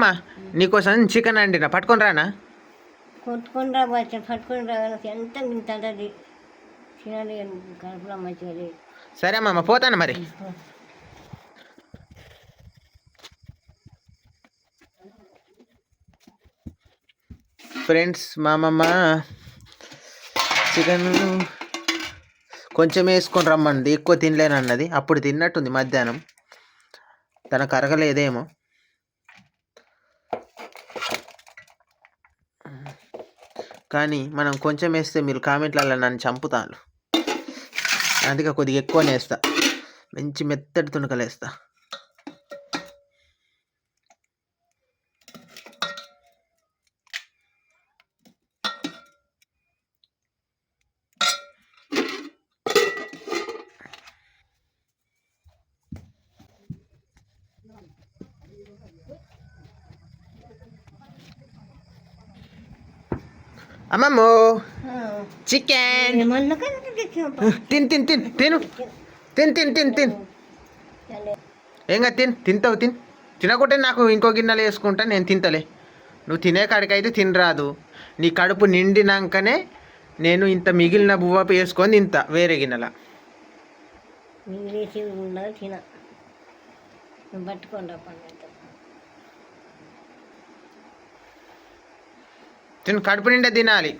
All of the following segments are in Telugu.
అమ్మమ్మ నీకోసం చికెన్ అండినా? పట్టుకొని రానా? కొట్టుకొని రా వచ్చి పట్టుకొని రా ఎంత తినాలి కడుపులో మంచిగా లేదు. సరే అమ్మమ్మ పోతాను మరి. ఫ్రెండ్స్ మా అమ్మమ్మ చికెన్ కొంచెం వేసుకొని రమ్మంది ఎక్కువ తినలేను అన్నది అప్పుడు తిన్నట్టుంది మధ్యాహ్నం. తనకు అరగలేదేమో. కానీ మనం కొంచెం వేస్తే మీరు కామెంట్లలో నన్ను చంపుతాను అందుకే కొద్దిగా ఎక్కువనే వేస్తా మంచి మెత్తటి తుణుకలు వేస్తా అమ్మమ్మో. చికెన్ తిన్ తిన్ తిన్ తిను. తిన్ తిన్ తిన్ తిన్. ఏంగా తిన్ తింటావు తిన్. తినకుంటే నాకు ఇంకో గిన్నెలు వేసుకుంటా నేను తింటలే. నువ్వు తినే కాడికైతే తినరాదు నీ కడుపు నిండినాకనే నేను ఇంత మిగిలిన బువ్వ వేసుకొని తింత వేరే గిన్నెల. నీళ్ళు తిన నువ్వు పట్టుకొని రా పండుగ తిను కడుపు నిండా తినాలి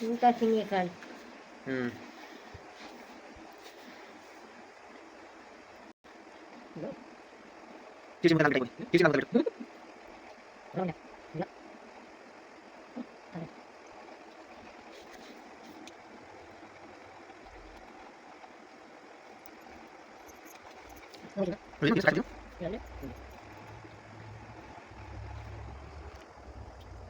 ఇంకా తినే కాదు ఉమ్.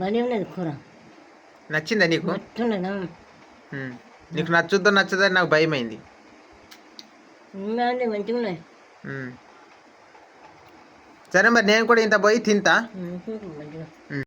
బలి ఉన్నది కూర నచ్చిందా నీకు. నీకు నచ్చుద్దో నచ్చదో నాకు ఉంది మంచిగా ఉన్నాయి. సరే మరి నేను కూడా ఇంత పోయి తింటా